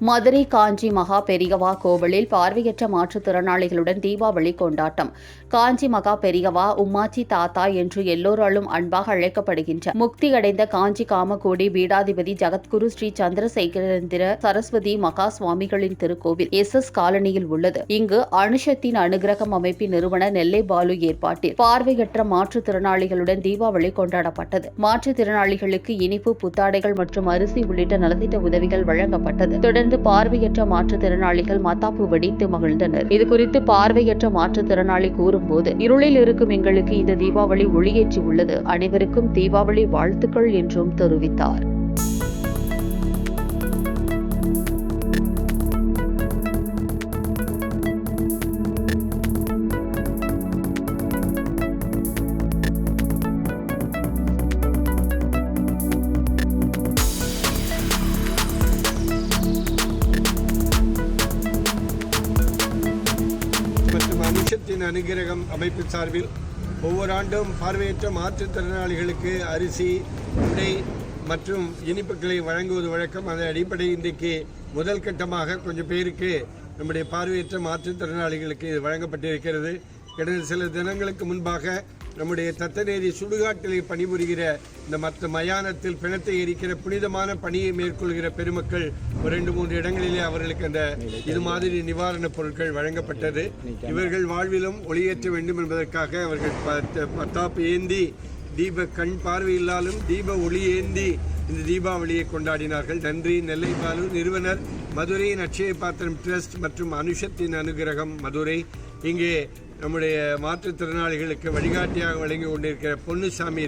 மதுரை காஞ்சி மகா பெரியவா கோவிலில் பார்வையற்ற மாற்றுத்திறனாளிகளுடன் தீபாவளி கொண்டாட்டம். காஞ்சி மகா பெரியவா உம்மாச்சி தாத்தா என்று எல்லோராலும் அன்பாக அழைக்கப்படுகின்ற முக்தியடைந்த காஞ்சி காமகோடி பீடாதிபதி ஜகத்குரு ஸ்ரீ சந்திரசேகரேந்திர சரஸ்வதி மகா சுவாமிகளின் திருக்கோவில் எஸ். எஸ். காலனியில் உள்ளது. இங்கு அனுஷத்தின் அனுகிரகம் அமைப்பின் நிறுவன நெல்லை பாலு ஏற்பாட்டில் பார்வையற்ற மாற்றுத்திறனாளிகளுடன் தீபாவளி கொண்டாடப்பட்டது. மாற்றுத்திறனாளிகளுக்கு இனிப்பு புத்தாடைகள் மற்றும் அரிசி உள்ளிட்ட நலத்திட்ட உதவிகள் வழங்கப்பட்டது. தொடர்ந்து பார்வையற்ற மாற்றுத்திறனாளிகள் மத்தாப்பு வெடித்து மகிழ்ந்தனர். இது குறித்து பார்வையற்ற மாற்றுத்திறனாளி கூறும்போது இருளில் இருக்கும் எங்களுக்கு இந்த தீபாவளி ஒளியேற்றி உள்ளது. அனைவருக்கும் தீபாவளி வாழ்த்துக்கள் என்றும் தெரிவித்தார். மற்றும் அனுகிரகம் அமைப்பு சார்பில் ஒவ்வொரு ஆண்டும் பார்வையற்ற மாற்றுத்திறனாளிகளுக்கு அரிசி உடை மற்றும் இனிப்புகளை வழங்குவது வழக்கம். அதன் அடிப்படை இன்றைக்கு முதல் கட்டமாக கொஞ்சம் பேருக்கு நம்முடைய பார்வையற்ற மாற்றுத்திறனாளிகளுக்கு இது வழங்கப்பட்டிருக்கிறது. கடந்த சில தினங்களுக்கு முன்பாக நம்முடைய தத்தநேரி சுடுகாட்டிலே பணிபுரிகிற இந்த மற்ற மயானத்தில் பிணத்தை எரிக்கிற புனிதமான பணியை மேற்கொள்கிற பெருமக்கள் ஒரு ரெண்டு மூன்று இடங்களிலே அவர்களுக்கு அந்த இது மாதிரி நிவாரணப் பொருட்கள் வழங்கப்பட்டது. இவர்கள் வாழ்விலும் ஒளியேற்ற வேண்டும் என்பதற்காக அவர்கள் பத்தாப்பு ஏந்தி தீப கண் பார்வையில்லாலும் தீப ஒளி ஏந்தி இந்த தீபாவளியை கொண்டாடினார்கள். நன்றி நெல்லை பாலு நிறுவனர் மதுரையின் அட்சய பாத்திரம் ட்ரஸ்ட் மற்றும் அனுஷத்தின் அனுகிரகம் மதுரை. இங்கே நம்முடைய மாற்றுத்திறனாளிகளுக்கு வழிகாட்டியாக வழங்கி கொண்டிருக்கிற பொன்னுசாமி